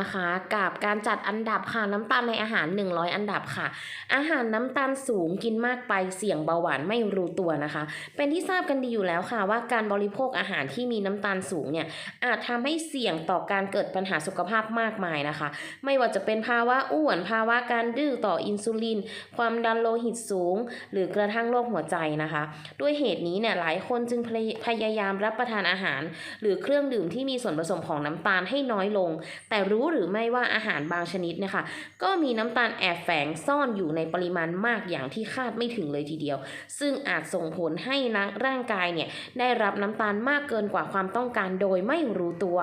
นะคะ กับการจัดอันดับค่ะน้ำตาลในอาหาร 100 อันดับค่ะ อาหารน้ำตาลสูงกินมากไปเสี่ยงเบาหวานไม่รู้ตัวนะคะ เป็นที่ทราบกันดีอยู่แล้วค่ะ ว่าการบริโภคอาหารที่มีน้ำตาลสูงเนี่ยอาจทำให้เสี่ยงต่อการเกิดปัญหาสุขภาพมากมายนะคะ ไม่ว่าจะเป็นภาวะอ้วนภาวะการดื้อต่ออินซูลิน ความดันโลหิตสูง หรือกระทั่งโรคหัวใจนะคะ ด้วยเหตุนี้เนี่ยหลายคนจึงพยายามรับประทานอาหาร หรือเครื่องดื่มที่มีส่วนผสมของน้ำตาลให้น้อยลง แต่รู้รู้หรือไม่ว่าอาหารบางชนิดนะคะ ก็มีน้ำตาลแอบแฝงซ่อนอยู่ในปริมาณมากอย่างที่คาดไม่ถึงเลยทีเดียว ซึ่งอาจส่งผลให้นักร่างกายเนี่ยได้รับน้ำตาลมากเกินกว่าความต้องการโดยไม่รู้ตัว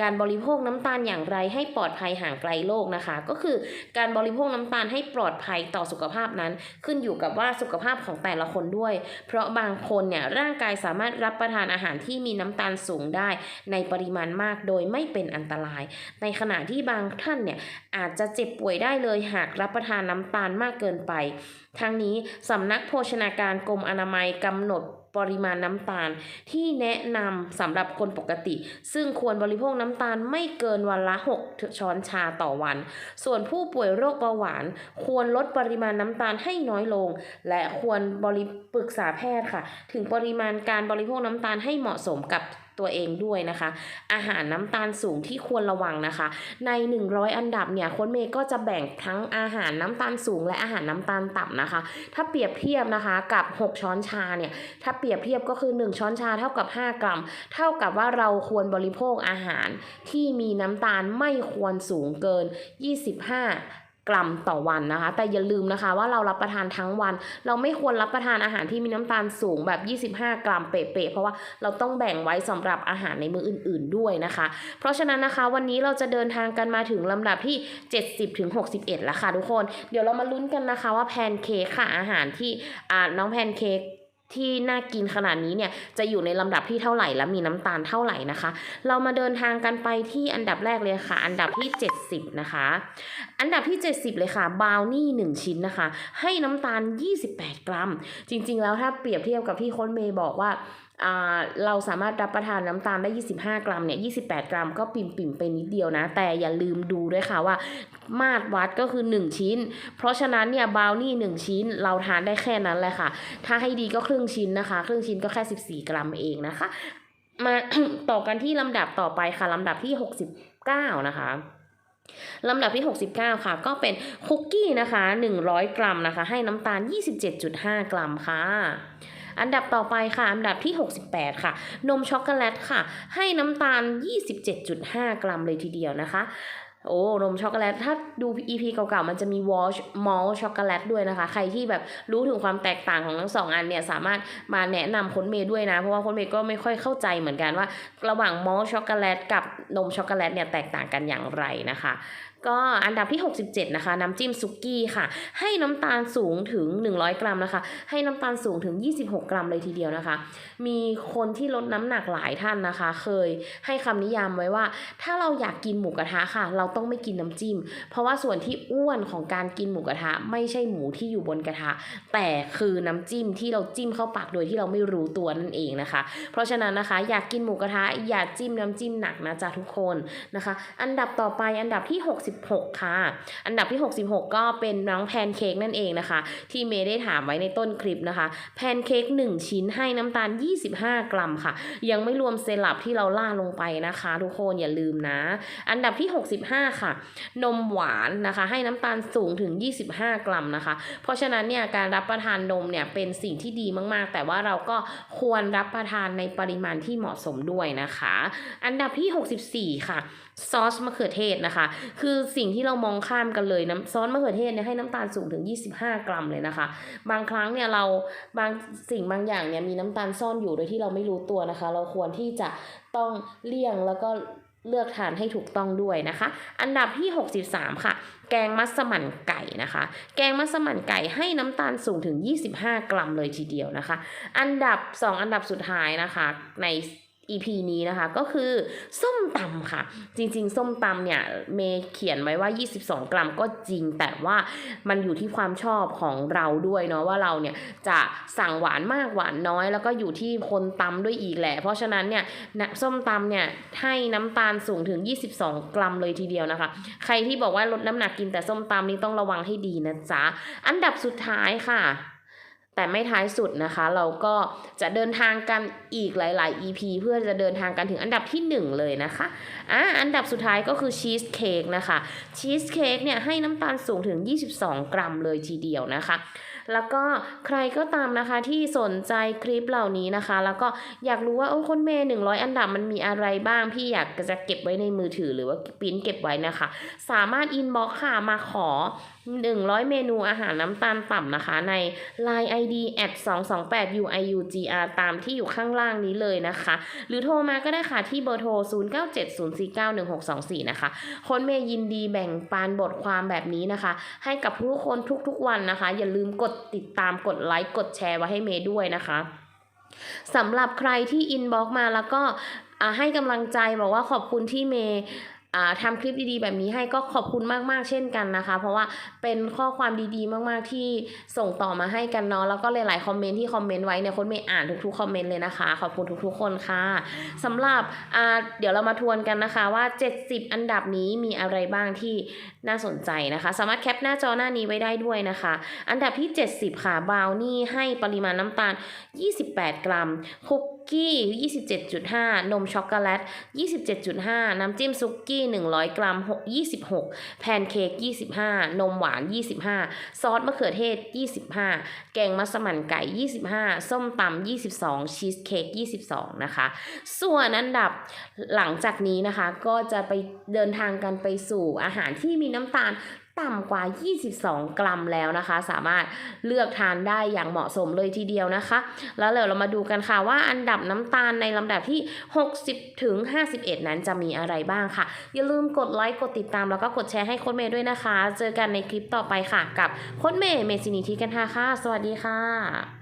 การบริโภคน้ำตาลอย่างไรให้ปลอดภัยห่างไกลโลกนะคะ ก็คือการบริโภคน้ำตาลให้ปลอดภัยต่อสุขภาพนั้น ขึ้นอยู่กับว่าสุขภาพของแต่ละคนด้วย เพราะบางคนเนี่ยร่างกายสามารถรับประทานอาหารที่มีน้ำตาลสูงได้ ในปริมาณมากโดยไม่เป็นอันตราย ในขณะที่บางท่านเนี่ยอาจจะเจ็บป่วยได้เลยหากรับประทานน้ำตาลมากเกินไป ทั้งนี้สำนักโภชนาการกรมอนามัยกำหนด ปริมาณน้ำตาลที่แนะนำสำหรับคนปกติ ซึ่งควรบริโภคน้ำตาลไม่เกินวันละ 6 ช้อนชาต่อวัน ส่วนผู้ป่วยโรคเบาหวาน ควรลดปริมาณน้ำตาลให้น้อยลง และควรบริปรึกษาแพทย์ค่ะ ถึงปริมาณการบริโภคน้ำตาลให้เหมาะสมกับตัวเองด้วยนะคะ อาหารน้ำตาลสูงที่ควรระวังนะคะ ใน 100 อันดับเนี่ยคนเมย์ก็จะแบ่งทั้งอาหารน้ำตาลสูง และอาหารน้ำตาลต่ำนะคะ ถ้าเปรียบเทียบนะคะกับ 6 ช้อนชาเนี่ยถ้าเปรียบเทียบก็คือ 1 ช้อนชาเท่ากับ 5 กรัม เท่ากับว่าเราควรบริโภคอาหารที่มีน้ำตาลไม่ควรสูงเกิน 25กรัมต่อวันนะคะ แต่อย่าลืมนะคะว่าเรารับประทานทั้งวัน เราไม่ควรรับประทานอาหารที่มีน้ำตาลสูงแบบ 25 กรัมเป๊ะๆเพราะว่าเราต้องแบ่งไว้สำหรับอาหารในมื้ออื่น ๆด้วยนะคะ เพราะฉะนั้นนะคะวันนี้เราจะเดินทางกันมาถึงลำดับที่ 70ถึง61 แล้วค่ะทุกคน เดี๋ยวเรามาลุ้นกันนะคะว่าแพนเค้กค่ะอาหารที่น้องแพนเค้ก ที่น่ากินขนาดนี้เนี่ยจะอยู่ในลำดับที่เท่าไหร่และมีน้ำตาลเท่าไหร่นะคะ เรามาเดินทางกันไปที่อันดับแรกเลยค่ะ อันดับที่ 70 นะคะ อันดับที่ 70 เลยค่ะบราวนี่1ชิ้นนะคะ ให้น้ำตาล 28 กรัม จริงๆ แล้วถ้าเปรียบเทียบกับที่ค้ดเมย์บอกว่า เราสามารถรับประทานน้ำตาลได้ 25 กรัมเนี่ย 28 กรัมก็ปิ่มปิ่มไปนิดเดียวนะ แต่อย่าลืมดูด้วยค่ะว่า มาตรวัดก็คือ 1 ชิ้น เพราะฉะนั้นเนี่ยบาวนี่ 1 ชิ้น เราทานได้แค่นั้นแหละค่ะ ถ้าให้ดีก็ครึ่งชิ้นนะคะ ครึ่งชิ้นก็แค่ 14 กรัมเองนะคะ มาต่อกันที่ลำดับต่อไปค่ะลำดับที่ 69 นะคะลำดับที่ 69 ค่ะ ก็เป็นคุกกี้นะคะ 100 กรัมนะคะ ให้น้ำตาล 27.5 กรัมค่ะ อันดับต่อไปค่ะ อันดับที่ 68 ค่ะ นมช็อกโกแลตค่ะ ให้น้ำตาล 27.5 กรัมเลยทีเดียวนะคะโอ้นมช็อกโกแลต ถ้าดู EP เก่าๆ มันจะมีวอลช์มอลช็อกโกแลตด้วยนะคะ ใครที่แบบรู้ถึงความแตกต่างของทั้งสองอันเนี่ย สามารถมาแนะนำค้นเมย์ด้วยนะ เพราะว่าค้นเมย์ก็ไม่ค่อยเข้าใจเหมือนกันว่า ระหว่างมอลช็อกโกแลตกับนมช็อกโกแลตเนี่ยแตกต่างกันอย่างไรนะคะ ก็อันดับที่ 67 นะคะ น้ำจิ้มซุกี้ค่ะ ให้น้ำตาลสูงถึง 100 กรัมนะคะ ให้น้ำตาลสูงถึง 26 กรัมเลยทีเดียวนะคะ มีคนที่ลดน้ำหนักหลายท่านนะคะ เคยให้คำนิยามไว้ว่า ถ้าเราอยากกินหมูกระทะค่ะ เราต้องไม่กินน้ำจิ้ม เพราะว่าส่วนที่อ้วนของการกินหมูกระทะ ไม่ใช่หมูที่อยู่บนกระทะ แต่คือน้ำจิ้มที่เราจิ้มเข้าปากโดยที่เราไม่รู้ตัวนั่นเองนะคะ เพราะฉะนั้นนะคะ อยากกินหมูกระทะอย่าจิ้มน้ำจิ้มหนักนะจ๊ะทุกคนนะคะ อันดับต่อไปอันดับที่ 60 66 ค่ะ อันดับที่ 66 ก็เป็นน้องแพนเค้กนั่นเองนะคะ ที่เมย์ได้ถามไว้ในต้นคลิปนะคะ แพนเค้ก1 ชิ้นให้น้ำตาล 25 กรัมค่ะ ยังไม่รวมเซรัปที่เราล่าลงไปนะคะ ทุกคนอย่าลืมนะ อันดับที่ 65 ค่ะ นมหวานนะคะ ให้น้ำตาลสูงถึง 25 กรัมนะคะ เพราะฉะนั้นเนี่ยการรับประทานนมเนี่ยเป็นสิ่งที่ดีมากๆ แต่ว่าเราก็ควรรับประทานในปริมาณที่เหมาะสมด้วยนะคะ อันดับที่ 64 ค่ะ ซอสมะเขือเทศนะคะ คือสิ่งที่เรามองข้ามกันเลยน้ำซอสมะเขือเทศเนี่ยให้น้ำตาลสูงถึง 25 กรัมเลยนะคะ บางครั้งเนี่ยเราบางสิ่งบางอย่างเนี่ยมีน้ำตาลซ่อนอยู่โดยที่เราไม่รู้ตัวนะคะ เราควรที่จะต้องเลี่ยงแล้วก็เลือกทานให้ถูกต้องด้วยนะคะ อันดับที่ 63 ค่ะ แกงมัสมั่นไก่นะคะ แกงมัสมั่นไก่ให้น้ำตาลสูงถึง 25 กรัมเลยทีเดียวนะคะ อันดับ 2 อันดับสุดท้ายนะคะ ใน EP นี้นะคะก็คือส้มตำค่ะ จริงๆ ส้มตำเนี่ยเมย์เขียนไว้ว่า 22 กรัมก็จริง แต่ว่ามันอยู่ที่ความชอบของเราด้วยเนาะว่าเราเนี่ยจะสั่งหวานมากหวานน้อย แล้วก็อยู่ที่คนตำด้วยอีกแหละ เพราะฉะนั้นเนี่ยส้มตำเนี่ยให้น้ำตาลสูงถึง 22 กรัมเลยทีเดียวนะคะ ใครที่บอกว่าลดน้ำหนักกินแต่ส้มตำนี่ต้องระวังให้ดีนะจ๊ะอันดับสุดท้ายค่ะ แต่ไม่ท้ายสุดนะคะ เราก็จะเดินทางกันอีกหลาย ๆ EP เพื่อจะเดินทางกันถึงอันดับที่ 1 เลยนะคะอะอันดับสุดท้ายก็คือชีสเค้กนะคะชีสเค้กเนี่ยให้น้ำตาลสูงถึง 22 กรัมเลยทีเดียวนะคะ แล้วก็ใครก็ตามนะคะที่สนใจคลิปเหล่านี้นะคะ แล้วก็อยากรู้ว่าโอ้คนเมย์หนึ่งร้อยอันดับมันมีอะไรบ้าง พี่อยากจะเก็บไว้ในมือถือหรือว่าปิ้นเก็บไว้นะคะ สามารถอินบ็อกค่ะมาขอ 100 เมนูอาหารน้ำตาลต่ำนะคะ ใน Line ID at 228 UIUGR ตามที่อยู่ข้างล่างนี้เลยนะคะ หรือโทรมาก็ได้ค่ะที่เบอร์โทร 0970491624 นะคะคนเมย์ยินดีแบ่งปันบทความแบบนี้นะคะ ให้กับผู้คนทุกๆวันนะคะ อย่าลืมกดติดตามกดไลค์กดแชร์ไว้ให้เมย์ด้วยนะคะสำหรับใครที่อินบ็อกมาแล้วก็อ่าให้กำลังใจบอกว่าขอบคุณที่เมย์ ทำคลิปดีๆ แบบนี้ให้ก็ขอบคุณมากๆ เช่นกันนะคะ เพราะว่าเป็นข้อความดีๆ มากๆ ที่ส่งต่อมาให้กันเนาะแล้วก็หลายๆคอมเมนต์ที่คอมเมนต์ไว้เนี่ยคนเมย์อ่านทุกๆคอมเมนต์เลยนะคะ ขอบคุณทุกๆ คนค่ะสำหรับเดี๋ยวเรามาทวนกันนะคะว่า 70 อันดับนี้มีอะไรบ้างที่น่าสนใจนะคะ สามารถแคปหน้าจอหน้านี้ไว้ได้ด้วยนะคะ อันดับที่ 70 ค่ะบราวนี่ให้ปริมาณน้ำตาล 28 กรัมคุก กี้ 27.5 นมช็อกโกแลต 27.5 น้ำจิ้มซุกี้ 100 กรัม 26 แพนเค้ก 25 นมหวาน 25 ซอสมะเขือเทศ 25 แกงมัสมั่นไก่ 25 ส้มตำ 22 ชีสเค้ก 22 นะคะ ส่วนอันดับหลังจากนี้นะคะ ก็จะไปเดินทางกันไปสู่อาหารที่มีน้ำตาล ต่ำกว่า 22 กรัมแล้วนะคะ สามารถเลือกทานได้อย่างเหมาะสมเลยทีเดียวนะคะ แล้วเดี๋ยวเรามาดูกันค่ะว่าอันดับน้ำตาลในลำดับที่ 60 ถึง 51 นั้นจะมีอะไรบ้างค่ะ อย่าลืมกดไลค์ กดติดตาม แล้วก็กดแชร์ให้โค้ดเมย์ด้วยนะคะ เจอกันในคลิปต่อไปค่ะ กับโค้ดเมย์เมซินีทีกันท่าค่ะ สวัสดีค่ะ